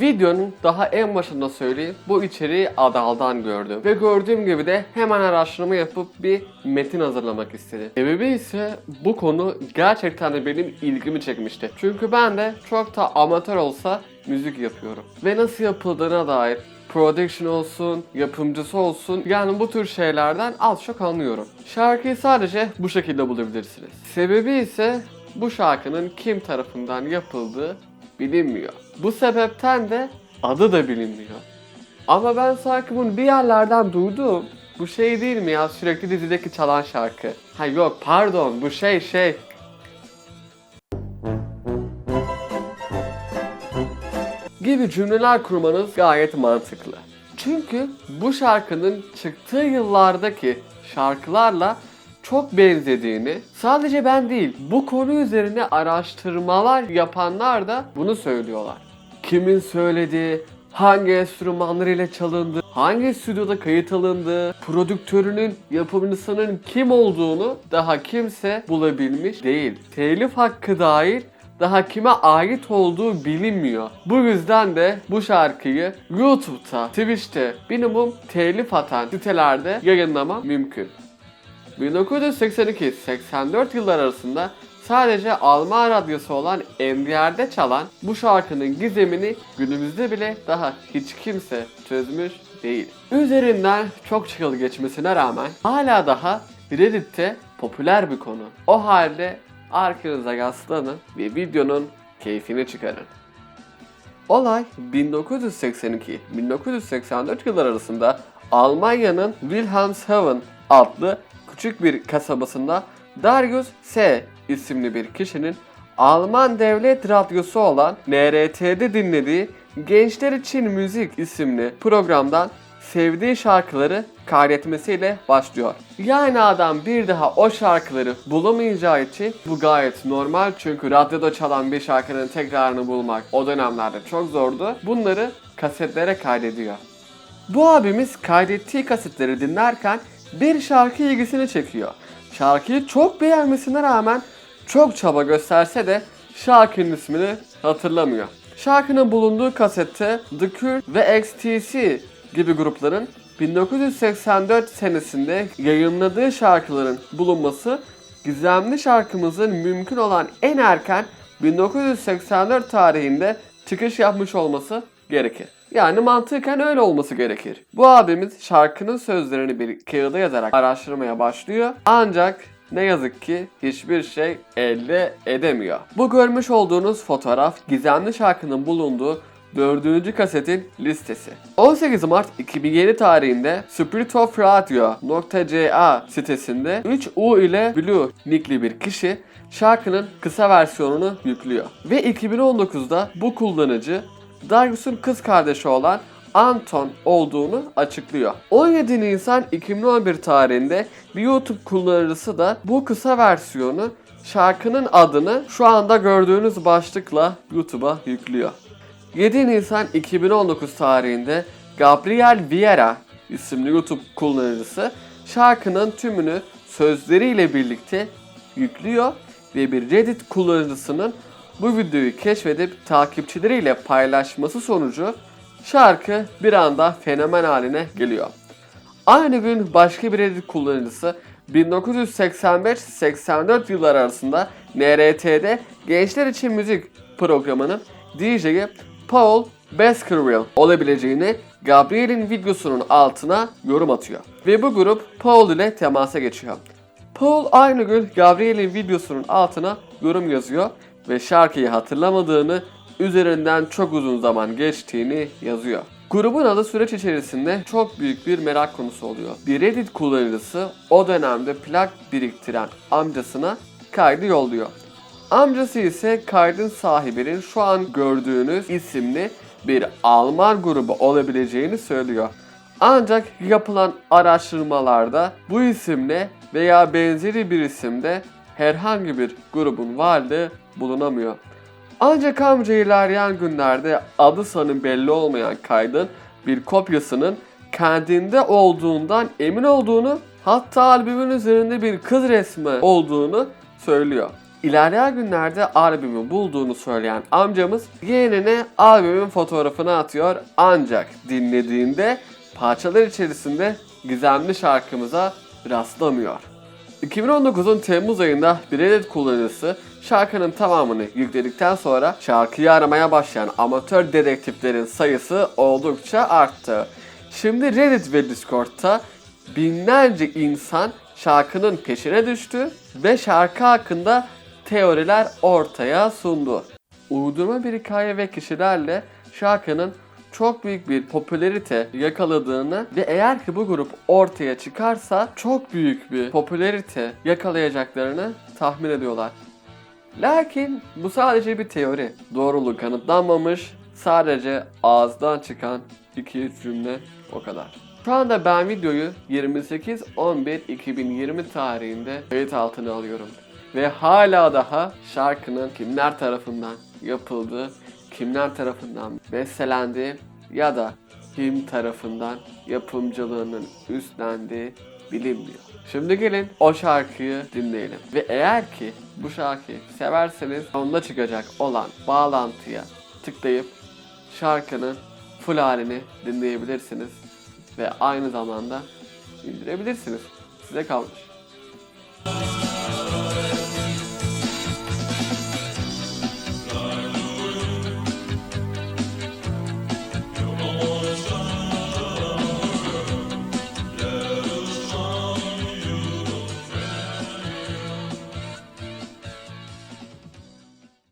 Videonun daha en başında söyleyeyim bu içeriği Adal'dan gördüm. Ve gördüğüm gibi de hemen araştırma yapıp bir metin hazırlamak istedim. Sebebi ise bu konu gerçekten de benim ilgimi çekmişti. Çünkü ben de çok da amatör olsa müzik yapıyorum. Ve nasıl yapıldığına dair production olsun, yapımcısı olsun yani bu tür şeylerden az çok anlıyorum. Şarkıyı sadece bu şekilde bulabilirsiniz. Sebebi ise bu şarkının kim tarafından yapıldığı bilinmiyor. Bu sebepten de adı da bilinmiyor. Ama ben sanki bunu bir yerlerden duydum. Bu şey değil mi ya sürekli dizideki çalan şarkı? Ha yok pardon bu şey şey. Gibi cümleler kurmanız gayet mantıklı. Çünkü bu şarkının çıktığı yıllardaki şarkılarla çok benzediğini sadece ben değil bu konu üzerine araştırmalar yapanlar da bunu söylüyorlar. Kimin söylediği, hangi enstrümanlar ile çalındı, hangi stüdyoda kayıt alındı, prodüktörünün, yapımcısının kim olduğunu daha kimse bulabilmiş değil. Telif hakkı dahil daha kime ait olduğu bilinmiyor. Bu yüzden de bu şarkıyı YouTube'da, Twitch'te minimum telif atan sitelerde yayınlama mümkün. 1982-84 yıllar arasında sadece Alman radyosu olan NDR'de çalan bu şarkının gizemini günümüzde bile daha hiç kimse çözmüş değil. Üzerinden çok yıl geçmesine rağmen hala daha Reddit'te popüler bir konu. O halde arkanıza yaslanın ve videonun keyfini çıkarın. Olay 1982-1984 yıllar arasında Almanya'nın Wilhelmshaven adlı küçük bir kasabasında Darius S. isimli bir kişinin Alman devlet radyosu olan NRT'de dinlediği Gençler için Müzik isimli programdan sevdiği şarkıları kaydetmesiyle başlıyor. Yani adam bir daha o şarkıları bulamayacağı için bu gayet normal çünkü radyoda çalan bir şarkının tekrarını bulmak o dönemlerde çok zordu. Bunları kasetlere kaydediyor. Bu abimiz kaydettiği kasetleri dinlerken bir şarkı ilgisini çekiyor. Şarkıyı çok beğenmesine rağmen çok çaba gösterse de şarkının ismini hatırlamıyor. Şarkının bulunduğu kasette The Cure ve XTC gibi grupların 1984 senesinde yayınladığı şarkıların bulunması gizemli şarkımızın mümkün olan en erken 1984 tarihinde çıkış yapmış olması gerekir. Yani mantıken öyle olması gerekir. Bu abimiz şarkının sözlerini bir kağıda yazarak araştırmaya başlıyor. Ancak ne yazık ki hiçbir şey elde edemiyor. Bu görmüş olduğunuz fotoğraf gizemli şarkının bulunduğu dördüncü kasetin listesi. 18 Mart 2007 tarihinde spiritofradio.ca sitesinde 3U ile Blue nickli bir kişi şarkının kısa versiyonunu yüklüyor. Ve 2019'da bu kullanıcı Darius'un kız kardeşi olan Anton olduğunu açıklıyor. 17 Nisan 2011 tarihinde bir YouTube kullanıcısı da bu kısa versiyonu şarkının adını şu anda gördüğünüz başlıkla YouTube'a yüklüyor. 7 Nisan 2019 tarihinde Gabriel Vieira isimli YouTube kullanıcısı şarkının tümünü sözleriyle birlikte yüklüyor ve bir Reddit kullanıcısının bu videoyu keşfedip takipçileriyle paylaşması sonucu şarkı bir anda fenomen haline geliyor. Aynı gün başka bir Reddit kullanıcısı 1985-84 yıllar arasında NRT'de Gençler için Müzik programının DJ'i Paul Baskerville olabileceğini Gabriel'in videosunun altına yorum atıyor. Ve bu grup Paul ile temasa geçiyor. Paul aynı gün Gabriel'in videosunun altına yorum yazıyor ve şarkıyı hatırlamadığını, üzerinden çok uzun zaman geçtiğini yazıyor. Grubun adı süreç içerisinde çok büyük bir merak konusu oluyor. Bir Reddit kullanıcısı o dönemde plak biriktiren amcasına kaydı yolluyor. Amcası ise kaydın sahibinin şu an gördüğünüz isimli bir Alman grubu olabileceğini söylüyor. Ancak yapılan araştırmalarda bu isimle veya benzeri bir isimde herhangi bir grubun varlığı bulunamıyor. Ancak amca ilerleyen günlerde adı sanı belli olmayan kaydın bir kopyasının kendinde olduğundan emin olduğunu hatta albümün üzerinde bir kız resmi olduğunu söylüyor. İlerleyen günlerde albümü bulduğunu söyleyen amcamız yeğenine albümün fotoğrafını atıyor ancak dinlediğinde parçalar içerisinde gizemli şarkımıza rastlamıyor. 2019'un Temmuz ayında bir Reddit kullanıcısı şarkının tamamını yükledikten sonra şarkıyı aramaya başlayan amatör dedektiflerin sayısı oldukça arttı. Şimdi Reddit ve Discord'ta binlerce insan şarkının peşine düştü ve şarkı hakkında teoriler ortaya sundu. Uydurma bir hikaye ve kişilerle şarkının çok büyük bir popülerite yakaladığını ve eğer ki bu grup ortaya çıkarsa çok büyük bir popülerite yakalayacaklarını tahmin ediyorlar. Lakin bu sadece bir teori. Doğruluğu kanıtlanmamış. Sadece ağızdan çıkan iki cümle o kadar. Şu anda ben videoyu 28.11.2020 tarihinde kayıt altına alıyorum. Ve hala daha şarkının kimler tarafından yapıldığı, kimler tarafından bestelendiği ya da kim tarafından yapımcılığının üstlendiği bilinmiyor. Şimdi gelin o şarkıyı dinleyelim. Ve eğer ki bu şarkıyı severseniz sonunda çıkacak olan bağlantıya tıklayıp şarkının full halini dinleyebilirsiniz. Ve aynı zamanda indirebilirsiniz. Size kalmış.